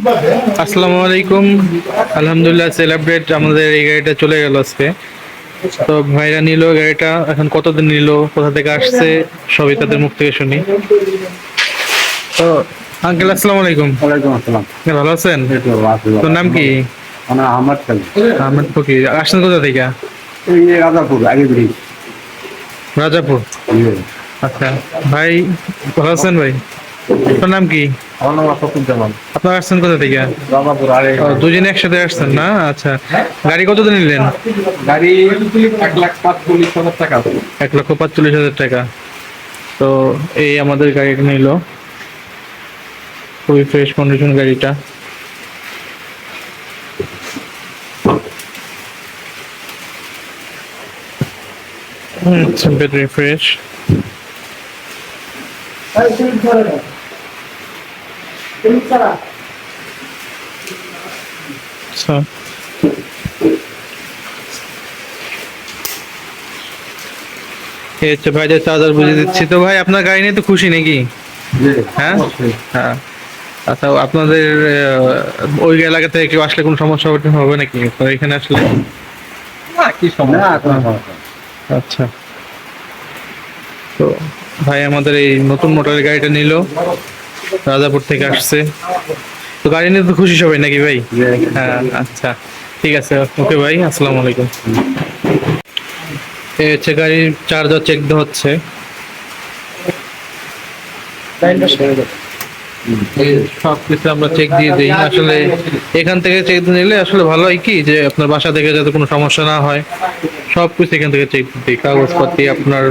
আসসালামু আলাইকুম আলহামদুলিল্লাহ সেলিব্রেট আমাদের এই গাড়িটা চলে গেল আজকে। তো ভাইরা নিল গাড়িটা এখন কতদিন নিল কোথা থেকে আসছে সবই তাদের মুখ থেকে শুনি। তো আঙ্কেল আসসালামু আলাইকুম ওয়ালাইকুম আসসালাম। ভালো আছেন? তো তোর নাম কি? আমার আহমদ ফকির। আসছেন কোথা থেকে? রাজাপুর আগে রাজাপুর। আচ্ছা ভাই ভালো আছেন ভাই? তোর নাম কি? আমার নাম আসাদুল জামান আপনারা আসছেন কোথা থেকে? আরে ও, একসাথে আসছেন না? আচ্ছা। গাড়ি কতদিন নিলেন? গাড়ি এক লাখ পাঁচচল্লিশ হাজার টাকা। এক লক্ষ পাঁচচল্লিশ হাজার টাকা। তো এই আমাদের গাড়িটা নিল। খুবই ফ্রেশ কন্ডিশন গাড়িটা। আচ্ছা এই হচ্ছে ভাইদের চার্জার বুঝিয়ে দিচ্ছি। তো ভাই আপনার গাড়ি নিয়ে তো খুশি নাকি? হ্যাঁ? হ্যাঁ। আচ্ছা আপনাদের আহ, ওই এলাকা থেকে কেউ আসলে কোনো সমস্যা হবে- হবে নাকি? এখানে আসলে? কি সমস্যা? না কোনো সমস্যা আচ্ছা। তো ভাই আমাদের এই নতুন মোটরের গাড়িটা নিল। রাজাপুর থেকে আসছে। তো গাড়ি নিয়ে তো খুশি সবাই নাকি ভাই? হ্যাঁ আচ্ছা। ঠিক আছে ওকে ভাই আসসালামু আলাইকুম। এই হচ্ছে গাড়ির চার্জার চেক দেওয়া হচ্ছে। সব কিছু আমরা চেক দিয়ে দিই। আসলে এখান থেকে চেক নিলে আসলে ভালো হয় কি? যে আপনার বাসা থেকে যাতে কোনো সমস্যা না হয়। সব কিছু এখান থেকে চেক দিই। কাগজপাতি আপনার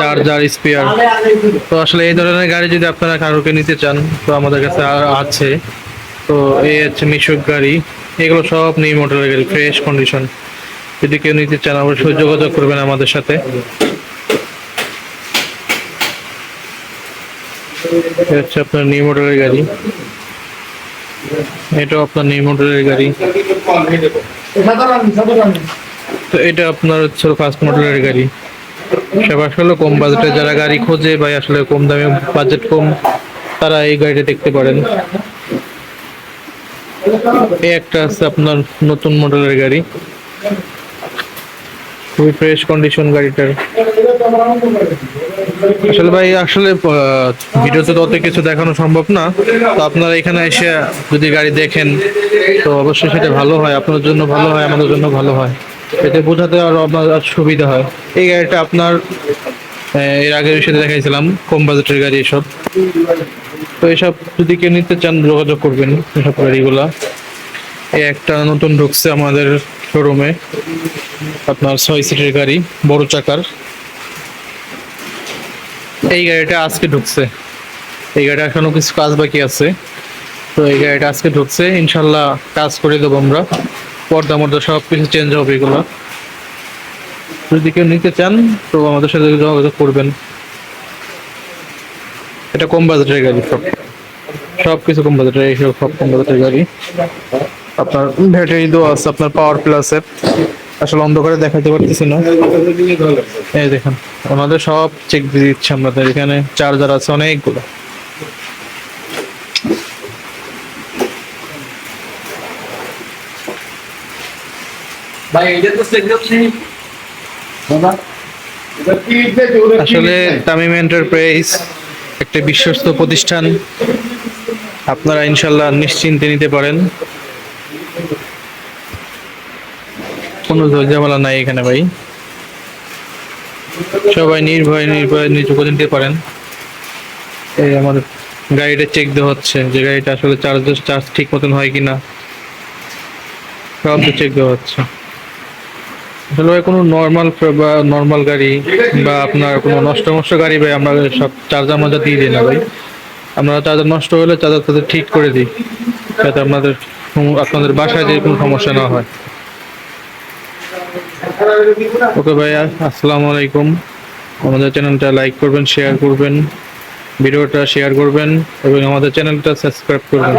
চার্জার স্পেয়ার তো আসলে এই ধরনের গাড়ি যদি আপনারা কারোকে নিতে চান, তো আমাদের কাছে আছে। তো এই হচ্ছে মিশুক গাড়ি। এগুলো সব নিউ মোটরের গাড়ি ফ্রেশ কন্ডিশন যদি কেউ নিতে চান, অবশ্যই যোগাযোগ করবেন আমাদের সাথে। হচ্ছে আপনার নিউ মডেলের গাড়ি। এটাও আপনার নিউ মডেলের গাড়ি। তো এটা আপনার হচ্ছে ফার্স্ট মডেলের গাড়ি। সব আসলে কম বাজেটে যারা গাড়ি খোঁজে বা আসলে কম দামে বাজেট কম, তারা এই গাড়িটা দেখতে পারেন। এই একটা আছে আপনার নতুন মডেলের গাড়ি। খুবই ফ্রেশ কন্ডিশন গাড়িটার। আসলে ভাই, আসলে ভিডিওতে তো অত কিছু দেখানো সম্ভব না। তো আপনারা এখানে এসে যদি গাড়ি দেখেন, তো অবশ্যই সেটা ভালো হয়। আপনার জন্য ভালো হয়, আমাদের জন্য ভালো হয়। এতে বোঝাতে আরও আপনার সুবিধা হয়। এই গাড়িটা আপনার এর আগে সাথে দেখাইছিলাম, কম বাজেটের গাড়ি এসব। তো এসব যদি কেউ নিতে চান, যোগাযোগ করবেন এসব গাড়িগুলা। এই একটা নতুন ঢুকছে আমাদের শোরুমে আপনার ছয় সিটের গাড়ি, বড় চাকার। এই গাড়িটা আজকে ঢুকছে। এই গাড়িটা এখনও কিছু কাজ বাকি আছে। তো এই গাড়িটা আজকে ঢুকছে। ইনশাল্লাহ কাজ করে দেবো আমরা। পর্দা মর্দা সব কিছু চেঞ্জ হবে এগুলো। যদি কেউ নিতে চান, তো আমাদের সাথে যোগাযোগ করবেন। এটা কম বাজেটের গাড়ি সব। সব কিছু কম বাজেটের এইসব সব কম বাজেটের গাড়ি। আপনার ব্যাটারি দেওয়া আছে, আপনার পাওয়ার প্লাসের আসলে অন্ধকারে দেখাতে পারতেছি না। এই দেখেন, ওনাদের সব চেক দিয়ে দিচ্ছে আমাদের এখানে চার্জার আছে অনেকগুলো। ভাই এটা তো নেই দাদা আসলে তামিম এন্টারপ্রাইজ একটা বিশ্বস্ত প্রতিষ্ঠান। আপনারা ইনশাল্লাহ নিশ্চিন্তে নিতে পারেন। কোনো ঝামেলা নাই এখানে ভাই। সবাই নির্ভয় নির্ভয় নিযুক্ত নিতে পারেন। এই আমাদের গাড়িটা চেক দেওয়া হচ্ছে যে গাড়িটা আসলে চার্জ চার্জ ঠিক মতন হয় কিনা। সব চেক দেওয়া হচ্ছে। আসলে কোনো নর্মাল বা নর্মাল গাড়ি বা আপনার কোনো নষ্ট নষ্ট গাড়ি ভাই আমরা সব চার্জার মজা দিয়ে দিই না ভাই। আমরা চার্জার নষ্ট হলে চার্জার তাদের ঠিক করে দিই, যাতে আপনাদের আপনাদের বাসায় যে কোনো সমস্যা না হয়। ওকে ভাই আসসালামু আলাইকুম। আমাদের চ্যানেলটা লাইক করবেন শেয়ার করবেন, ভিডিওটা শেয়ার করবেন, এবং আমাদের চ্যানেলটা সাবস্ক্রাইব করবেন।